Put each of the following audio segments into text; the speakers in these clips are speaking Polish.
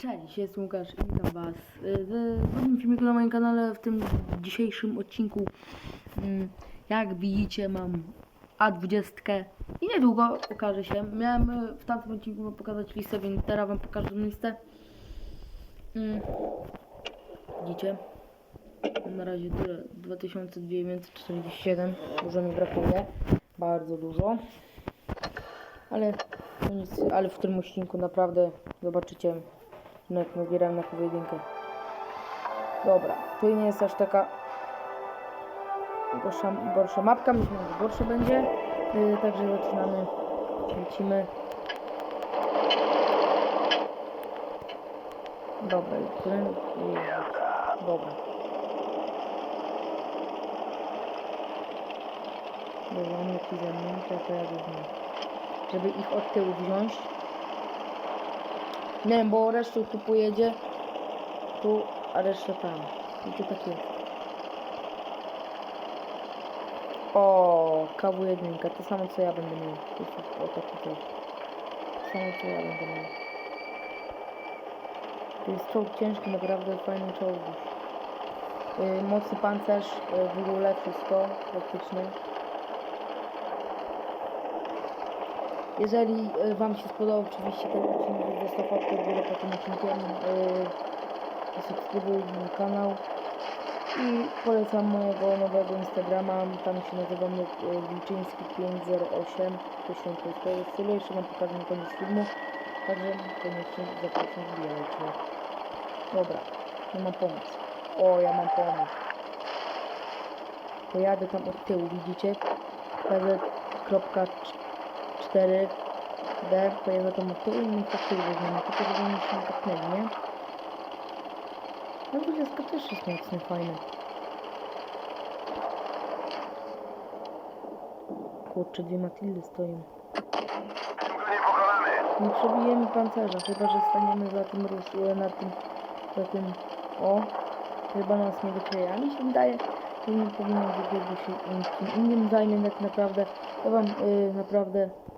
Cześć, jestem Łukasz i witam Was w nowym filmiku na moim kanale. W tym dzisiejszym odcinku, mm, jak widzicie, mam A20 i niedługo okaże się. Miałem e, w tamtym odcinku pokazać listę, więc teraz Wam pokażę listę. Mm, Widzicie? Na razie tyle 2947. Dużo mi brakuje, bardzo dużo. Ale, ale w tym odcinku naprawdę zobaczycie no jak nabieram na pojedynkę. Dobra, tu nie jest aż taka gorsza, gorsza mapka, myślę, że gorsza będzie. Yy, także zaczynamy, lecimy. Dobra, i którym? Yy, Dobra. On leci ze mną, to ja nim. Żeby ich od tyłu wziąć. Nie bo resztą tu pojedzie tu, a reszta tam. I to tak jest. O, KW1, to samo co ja będę miał. O taki. To samo co ja będę miał. To jest czołg ciężki, naprawdę fajny czołg. Yy, mocny pancerz, yy, w ogóle wszystko praktycznie. Jeżeli e, Wam się spodobał oczywiście ten odcinek, zostaw łapkę w górę pod tym odcinkiem, yy, subskrybuj mój kanał i polecam mojego nowego Instagrama, tam się nazywam yy, Wilczyński508, to się to jest stylu, jeszcze Wam pokażę na koniec filmu, także koniecznie zapraszam, wbijajcie. Dobra, ja mam pomóc. O, ja mam pomóc. Pojadę tam od tyłu, widzicie? PZ.4 D, pojawia to motyl i mi tyłu weźmiemy, tylko żeby mi się nie nie? No 20 też jest mocno fajne. Kurczę, dwie Matildy stoją. Nie przebijemy pancerza, chyba że staniemy za tym rusz, e, na tym, za tym, o, chyba nas nie wykryje, a mi się wydaje, że nie wykryć, bo się im- kim innym zajmie tak naprawdę, ja wam y, naprawdę, To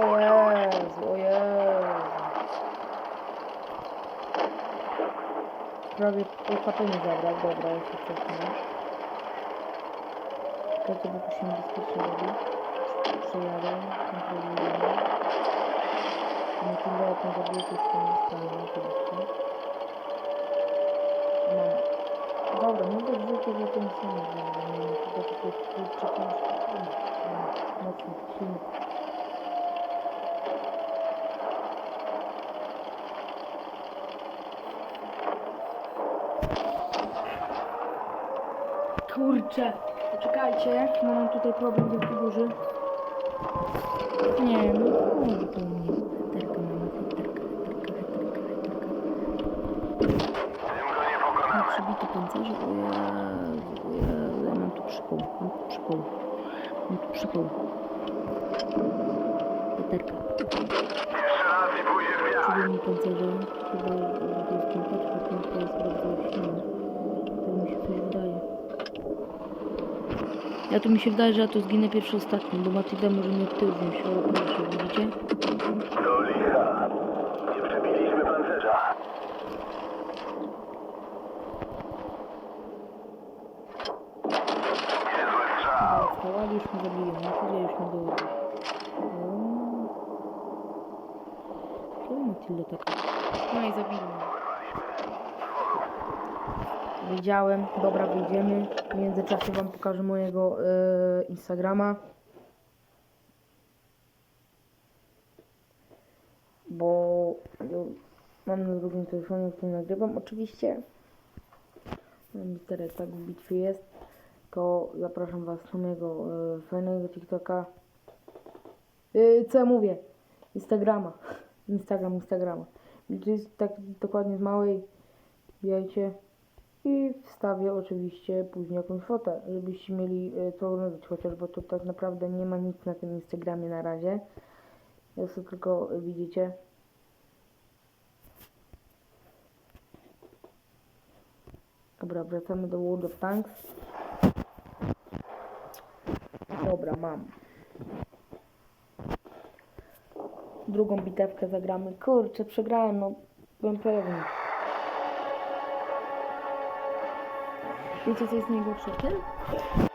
o. Jezu, o Jezu, prawie pół HP mi zabrał, dobra, ja się cofnę, czekajcie, bo tu się niebezpiecznie robi, przejadę, kontrolujemy, nie tyle jak na zabójcy w tym stanie oczywiście. Mam. Dobra, nie do wrzutu, że to nic nie. Nie wiem, to takie kurczę Kurczę, poczekajcie, bo mam tutaj problem wielki duży. Nie, no może to nie. Terka mamy, terka, terka, terka, terka. Tym go nie Mam przebity pancerze, o Jezu, o Jezu, ja mam tu przypał, mam tu przypał, mam tu przypał. Peterka, Jeszcze raz i pójdzie w wiatr. przebił mi pancerze, chyba to jest ten patrz, ten to jest bardzo silny. Tak mi się coś wydaje. Ja tu mi się wydaje, że ja tu zginę pierwszy ostatni, bo Matilda może mnie od tyłu wziąć, ale proszę, widzicie? Do licha. Nie przebiliśmy pancerza. Niezły strzał. Już mnie zabiją, Matilda już mnie dołoży. Czemu Matilda taka? No i zabili mnie. Wiedziałem, dobra, wyjdziemy. W międzyczasie wam pokażę mojego e, Instagrama. Bo mam na drugim telefonie, który nagrywam oczywiście. Mam teraz tak w bitwie jest. To zapraszam was na mojego e, fajnego TikToka. E, co ja mówię? Instagrama. Instagram, Instagrama. To jest tak dokładnie z małej. Wbijajcie. I wstawię oczywiście później jakąś fotę, żebyście mieli e, co oglądać, chociaż to tak naprawdę nie ma nic na tym Instagramie na razie. Ja sobie tylko e, widzicie. Dobra, wracamy do World of Tanks. Dobra, mam. drugą bitewkę zagramy. Kurczę, przegrałem, no byłem pewny. Wiecie co jest najgorsze w tym?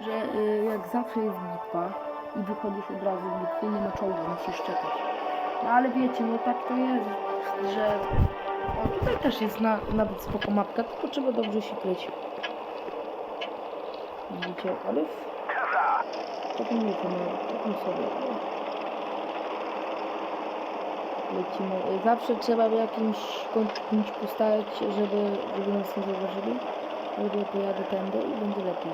Że y, jak zawsze jest bitwa i wychodzisz od razu z bitwy, nie ma czołgu, musisz czekać. No ale wiecie, no tak to jest, że... O, tutaj też jest na, nawet spoko mapka, tylko trzeba dobrze się kryć. Widzicie, ale w takim wiecie, no, takim sobie. Lecimy. Zawsze trzeba w jakimś kąciku postać, żeby, żeby nas nie zauważyli. Ja pojadę tędy i będzie lepiej.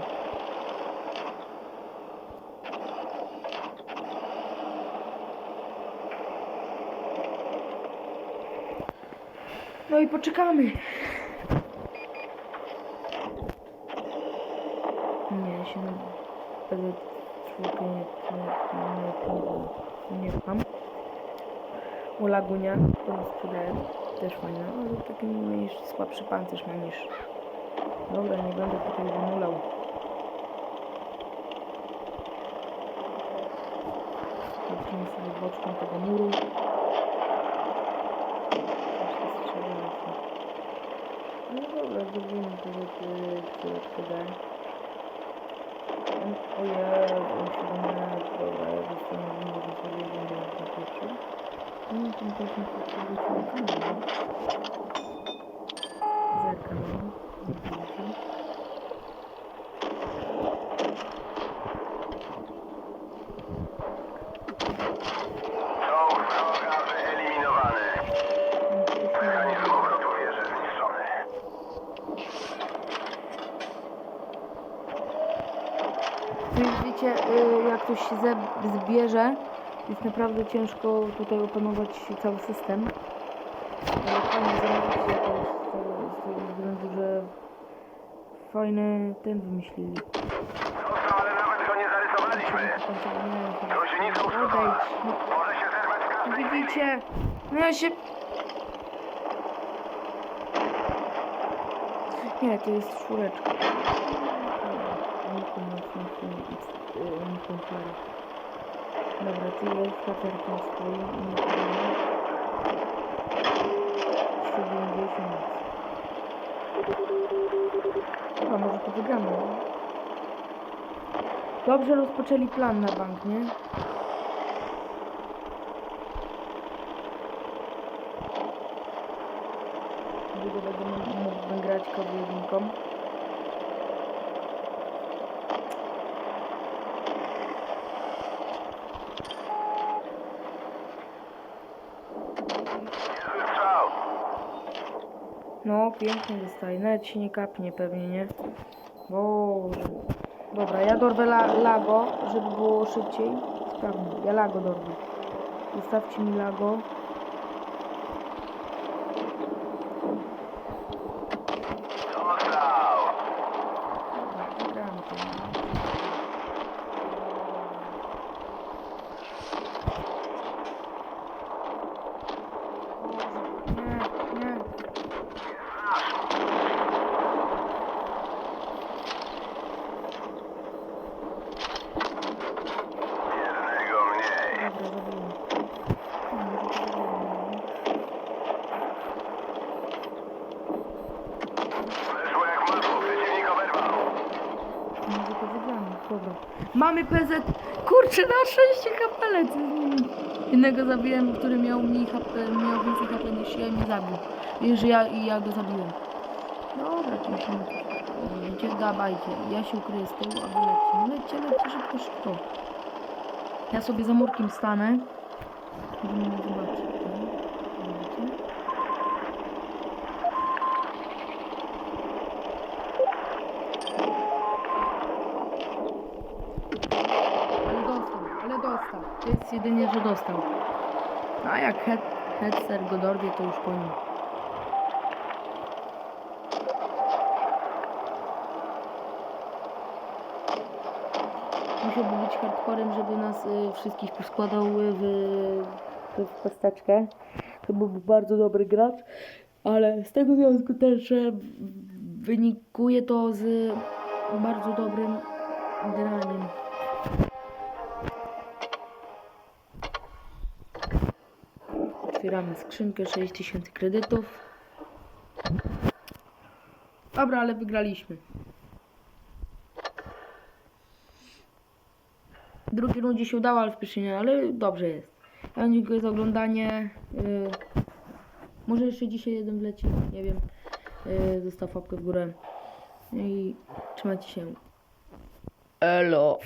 No i poczekamy. Nie, się będę czwórkę nie, nie, nie, nie pcham. U Lagunia, którą sprzedałem, też fajna, ale taki mniejszy, słabszy pancerz ma niż... Dobra, nie będę tutaj wymulał. Lecimy sobie boczką tego muru. No dobra, zrobimy to, że chwileczkę daj. O Jezu, on się do mnie... Dobra, ja zastanawiam, może sobie będę na pierwszy. No tym też nie potrzebuję kanału. Zerkam? Czołg wroga wyeliminowany. Y, jak ktoś się ze- zbierze, jest naprawdę ciężko tutaj opanować cały system. Fajnie to z tego, względu, że fajny ten wymyślili. Został, ale nawet go nie zarysowaliśmy. Gąsienica uszkodzona. Może się zerwać w każdej widzicie? No ja się... Nie, to jest czwóreczka. Dobra, ty jest faterką swoim i nie powiem. 190. Chyba może to wygramy. Dobrze rozpoczęli plan na bank, nie? Długo będę mógł grać jedynką. Niezły strzał. No, pięknie dostaje. Nawet się nie kapnie pewnie, nie? Boże. Dobra, ja dorwę la lago, żeby było szybciej. Sprawnie. Ja lago dorwę. Zostawcie mi lago. Dostał. Dobra, Gramy to. Nie, nie. Jednego mniej. Dobra, zabiłem. No, może to zabiłem. Weszło jak masło. Przeciwnik oberwał. Może to wygramy. Dobra. Mamy PZ. Kurczę, na szczęście HP lecę z nimi. Jednego zabiłem, który miał mniej HP, miał więcej HP niż ja i mnie zabił. Że ja, i ja go zabiłem. Dobra, to musimy... Widzicie, dawajcie. Ja się ukryję z tyłu, a wy lećcie. No lećcie, lećcie, szybko, szybko. Ja sobie za murkiem stanę. Żeby mnie zobaczyć. Widzicie? Ale dostał, ale dostał. Jedynie, że dostał. A jak head, headser go dorwie, to już po nim. Musiałby być hardcorem, żeby nas y, wszystkich poskładał w, w, w pesteczkę. To byłby bardzo dobry gracz, ale z tego związku też, wynikuje to z bardzo dobrym graniem. Otwieramy skrzynkę 6000 kredytów. Dobra, ale wygraliśmy. W drugiej rundzie się udało, ale w pierwszej nie, ale dobrze jest. Ja dziękuję za oglądanie. Yy, może jeszcze dzisiaj jeden wleci, nie wiem. Yy, zostaw łapkę w górę. I trzymajcie się. Elo.